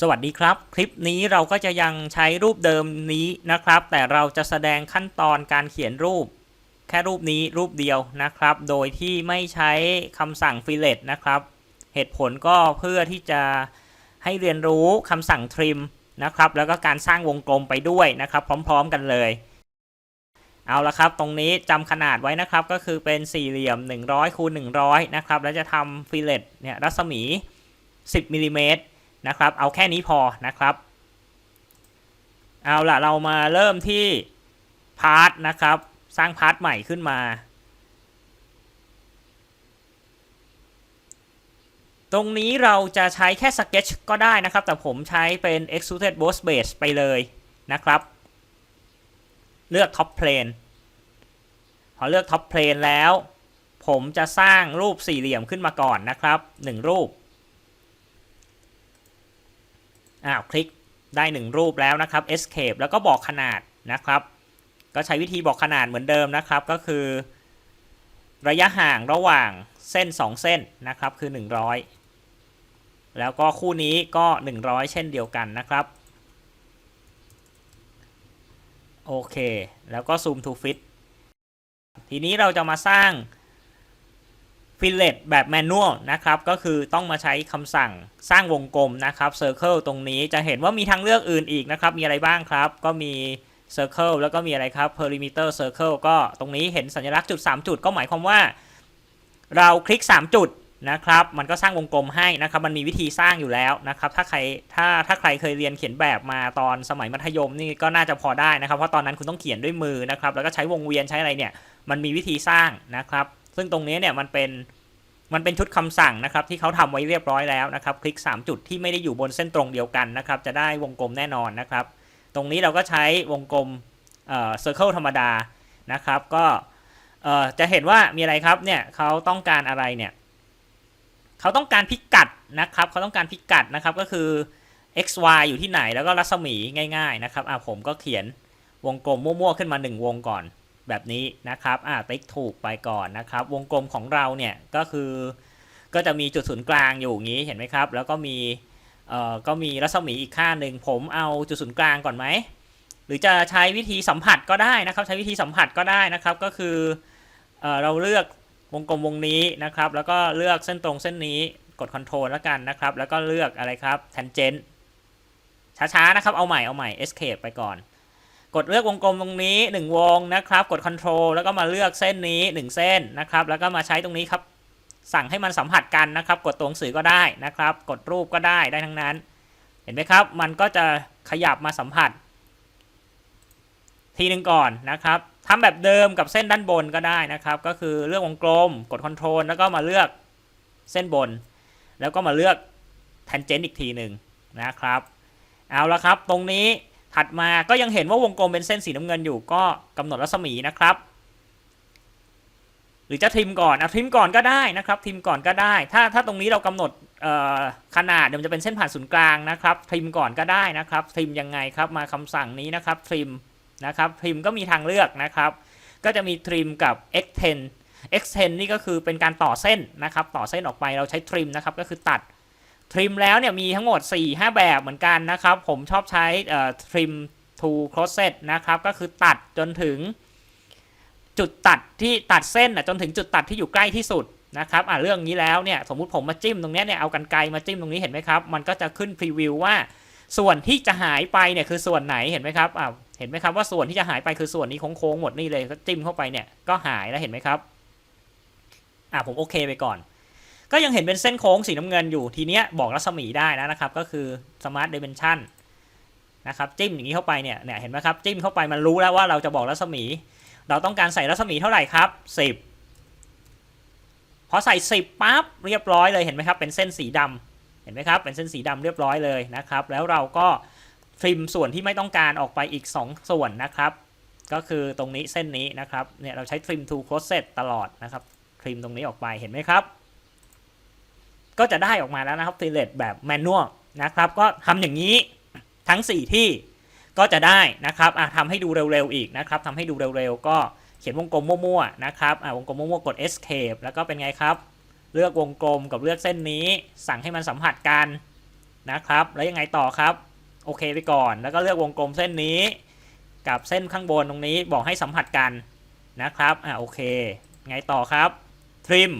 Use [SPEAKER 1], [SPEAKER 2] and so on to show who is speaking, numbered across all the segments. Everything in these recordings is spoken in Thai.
[SPEAKER 1] สวัสดีครับ คลิปนี้เราก็จะยังใช้รูปเดิมนี้นะครับ แต่เราจะแสดงขั้นตอนการเขียนรูป แค่รูปนี้รูปเดียวนะครับ โดยที่ไม่ใช้คำสั่ง fillet นะครับ เหตุผลก็เพื่อที่จะให้เรียนรู้คำสั่ง trim นะครับ แล้วก็การสร้างวงกลมไปด้วยนะครับ พร้อม ๆ กันเลย เอาละครับ ตรงนี้จำขนาดไว้นะครับ ก็คือเป็นสี่เหลี่ยม 100คูณ100 นะครับ แล้วจะทำ fillet เนี่ยรัศมี 10มิลลิเมตร นะครับ เอาแค่นี้พอนะครับ เอาล่ะเรามาเริ่มที่พาร์ทนะครับ สร้างพาร์ทใหม่ขึ้นมา ตรงนี้เราจะใช้แค่ Sketch ก็ได้นะครับ แต่ผมใช้เป็น Extruded Boss Base ไปเลยนะครับ เลือก Top Plane พอเลือก Top Plane แล้ว ผมจะสร้างรูปสี่เหลี่ยมขึ้นมาก่อนนะครับ 1 รูป อ้าวคลิกได้หนึ่งรูปแล้วนะครับ escape แล้วก็บอกขนาดนะครับ ก็ใช้วิธีบอกขนาดเหมือนเดิมนะครับ ก็คือ ระยะห่างระหว่างเส้น 2 เส้นนะครับคือ 100 แล้วก็คู่นี้ก็ 100 เช่นเดียวกันนะครับโอเค แล้วก็ zoom to fit ทีนี้เราจะมาสร้าง fillet แบบแมนนวลนะครับ ก็คือต้องมาใช้คำสั่งสร้างวงกลมนะครับ circle ตรงนี้จะเห็นว่ามีทางเลือกอื่นอีกนะครับ มีอะไรบ้างครับ ก็มี circle แล้วก็มีอะไรครับ perimeter circle ก็ตรงนี้เห็นสัญลักษณ์จุด 3 จุดก็หมายความว่า เราคลิก 3 จุดนะครับ มันก็สร้างวงกลมให้นะครับ มันมีวิธีสร้างอยู่แล้วนะครับ ถ้าใครถ้าถ้าใครเคยเรียนเขียนแบบมาตอนสมัยมัธยมนี่ก็น่าจะพอได้นะครับ เพราะตอนนั้นคุณต้องเขียนด้วยมือนะครับ แล้วก็ใช้วงเวียนใช้อะไรเนี่ย มันมีวิธีสร้างนะครับ ซึ่งตรงนี้เนี่ยมันเป็นมันเป็นชุดคำสั่งนะครับที่เขาทำไว้เรียบร้อยแล้วนะครับ คลิก 3 จุดที่ไม่ได้อยู่บนเส้นตรงเดียวกันนะครับ จะได้วงกลมแน่นอนนะครับ ตรงนี้เราก็ใช้วงกลมเอ่อ circle ธรรมดานะครับ ก็เอ่อจะเห็นว่ามีอะไรครับเนี่ยเขาต้องการอะไรเนี่ยเขาต้องการพิกัดนะครับเขาต้องการพิกัดนะครับก็คือ x y อยู่ที่ไหนแล้วก็รัศมีง่าย ๆ นะครับอะผมก็เขียนวงกลมมั่วๆขึ้นมา 1 วงก่อน แบบนี้นะครับอ่าติ๊กถูกไปก่อนนะครับ วงกลมของเราเนี่ยก็คือก็จะมีจุดศูนย์กลางอยู่อย่างนี้เห็นไหมครับ แล้วก็มีเอ่อก็มีรัศมีอีกค่าหนึ่งผมเอาจุดศูนย์กลางก่อนไหมหรือจะใช้วิธีสัมผัสก็ได้นะครับ ใช้วิธีสัมผัสก็ได้นะครับ ก็คือเอ่อเราเลือกวงกลมวงนี้นะครับ แล้วก็เลือกเส้นตรงเส้นนี้กด Ctrl แล้วกันนะครับ แล้วก็เลือกอะไรครับ Tangent ช้าๆนะครับ เอาใหม่เอาใหม่ Escape ไปก่อน กดเลือกวงกลมตรงนี้ 1 วงนะครับ กด Ctrl แล้วก็มาเลือกเส้นนี้ 1 เส้นนะครับ แล้วก็มาใช้ตรงนี้ครับ สั่งให้มันสัมผัสกันนะครับ กดตัวหนังสือก็ได้นะครับ กดรูปก็ได้ได้ทั้งนั้น เห็นไหมครับ มันก็จะขยับมาสัมผัส ทีหนึ่งก่อนนะครับทำแบบเดิมกับเส้นด้านบนก็ได้นะครับ ก็คือเลือกวงกลม กด Ctrl แล้วก็มาเลือกเส้นบน แล้วก็มาเลือก tangent อีกทีหนึ่งนะครับ เอาละครับตรงนี้ ถัดมาก็ยังเห็นว่าวงกลมเป็นเส้นสีน้ำเงินอยู่ก็กำหนดรัศมีนะครับ หรือจะทิมก่อนเอาทิมก่อนก็ได้นะครับ ทิมก่อนก็ได้ ถ้าถ้าตรงนี้เรากำหนดขนาดเดี๋ยวมันจะเป็นเส้นผ่านศูนย์กลางนะครับทิมก่อนก็ได้นะครับทิมยังไงครับมาคำสั่งนี้นะครับทิมนะครับทิมก็มีทางเลือกนะครับ ก็จะมีทริมกับ x10 x10 นี่ก็คือเป็นการต่อเส้นนะครับ ต่อเส้นออกไปเราใช้ทริมนะครับก็คือตัด ทริมแล้วเนี่ยมีทั้งหมด 4-5 แบบเหมือนกันนะครับ ผมชอบใช้ทริม to closet นะครับ ก็คือตัดจนถึงจุดตัดที่ตัดเส้นนะจนถึงจุดตัดที่อยู่ใกล้ที่สุดนะครับอะเรื่องนี้แล้วเนี่ยสมมุติผมมาจิ้มตรงนี้เนี่ยเอากันไกลมาจิ้มตรงนี้เห็นไหมครับ มันก็จะขึ้นพรีวิวว่าส่วนที่จะหายไปเนี่ยคือส่วนไหนเห็นไหมครับอะเห็นไหมครับว่าส่วนที่จะหายไปคือส่วนนี้โค้งๆหมดนี่เลยก็จิ้มเข้าไปเนี่ยก็หายแล้วเห็นไหมครับอะผมโอเคไปก่อน ก็ยังเห็นเป็นเส้นโค้งสีน้ำเงินอยู่ทีเนี้ยบอกรัศมีได้แล้วนะครับ ก็คือ smart dimension นะครับจิ้มอย่างนี้เข้าไปเนี่ยเนี่ยเห็นไหมครับจิ้มเข้าไปมันรู้แล้วว่าเราจะบอกรัศมี เราต้องการใส่รัศมีเท่าไหร่ครับ 10 พอใส่ 10ปั๊บเรียบร้อยเลยเห็นไหมครับเป็นเส้นสีดำเห็นไหมครับเป็นเส้นสีดำเรียบร้อยเลยนะครับ แล้วเราก็ทริมส่วนที่ไม่ต้องการออกไปอีก 2 ส่วนนะครับ ก็คือตรงนี้เส้นนี้นะครับเนี่ยเราใช้ทริม to closet ตลอดนะครับทริมตรงนี้ออกไปเห็นไหมครับ ก็จะได้ออกมาแล้วนะครับ fillet แบบแมนนวลนะครับ ก็ทำอย่างนี้ทั้ง 4 ที่ก็จะได้นะครับอะทำให้ดูเร็วๆอีกนะครับทำให้ดูเร็วๆ ก็เขียนวงกลมมั่วๆนะครับอะวงกลมมั่วๆ กด escape แล้วก็เป็นไงครับ เลือกวงกลมกับเลือกเส้นนี้ สั่งให้มันสัมผัสกันนะครับ แล้วยังไงต่อครับ โอเคไปก่อน แล้วก็เลือกวงกลมเส้นนี้ กับเส้นข้างบนตรงนี้บอกให้สัมผัสกันนะครับ อ่าโอเค ไงต่อครับ trim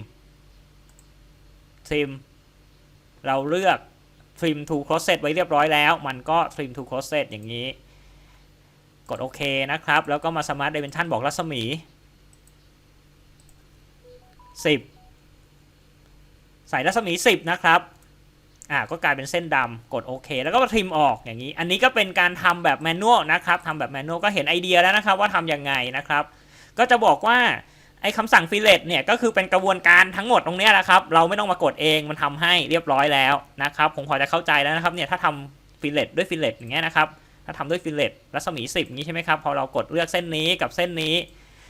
[SPEAKER 1] trim เราเลือก trim to crosset ไว้เรียบร้อยแล้ว มันก็ trim to crosset อย่างนี้ กดโอเคนะครับ แล้วก็มา smart dimension บอกรัศมี 10 ใส่รัศมี 10 นะครับอ่าก็กลายเป็นเส้นดำกดโอเค แล้วก็มาทริมออกอย่างนี้ อันนี้ก็เป็นการทำแบบแมนนวลนะครับทำแบบแมนนวลก็เห็นไอเดียแล้วนะครับว่าทำยังไงนะครับ ก็จะบอกว่า ไอ้คำสั่งฟิเลตเนี่ยก็คือเป็นกระบวนการทั้งหมดตรงนี้แหละครับ เราไม่ต้องมากดเองมันทำให้เรียบร้อยแล้วนะครับ ผมพอจะเข้าใจแล้วนะครับเนี่ยถ้าทำฟิเลตด้วยฟิเลตอย่างเงี้ยนะครับ ถ้าทำด้วยฟิเลตรัศมี 10อย่างนี้ใช่ไหมครับ พอเรากดเลือกเส้นนี้กับเส้นนี้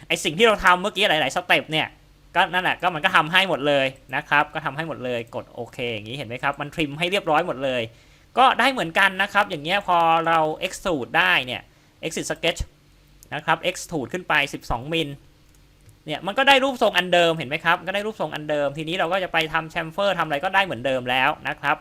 [SPEAKER 1] ไอ้สิ่งที่เราทำเมื่อกี้หลาย ๆ สเต็ปเนี่ยก็นั่นแหละก็มันก็ทำให้หมดเลยนะครับ ก็ทำให้หมดเลยกดโอเคอย่างนี้เห็นไหมครับมันทริมให้เรียบร้อยหมดเลย ก็ได้เหมือนกันนะครับ อย่างเงี้ยพอเรา extrude ได้เนี่ย exit sketch นะครับ extrude ขึ้นไป 12มิล เนี่ยมันก็ได้รูปทรงอันเดิมเห็นไหมครับก็ได้รูปทรงอันเดิม ทีนี้เราก็จะไปทำแชมเฟอร์ทำอะไรก็ได้เหมือนเดิมแล้วนะครับ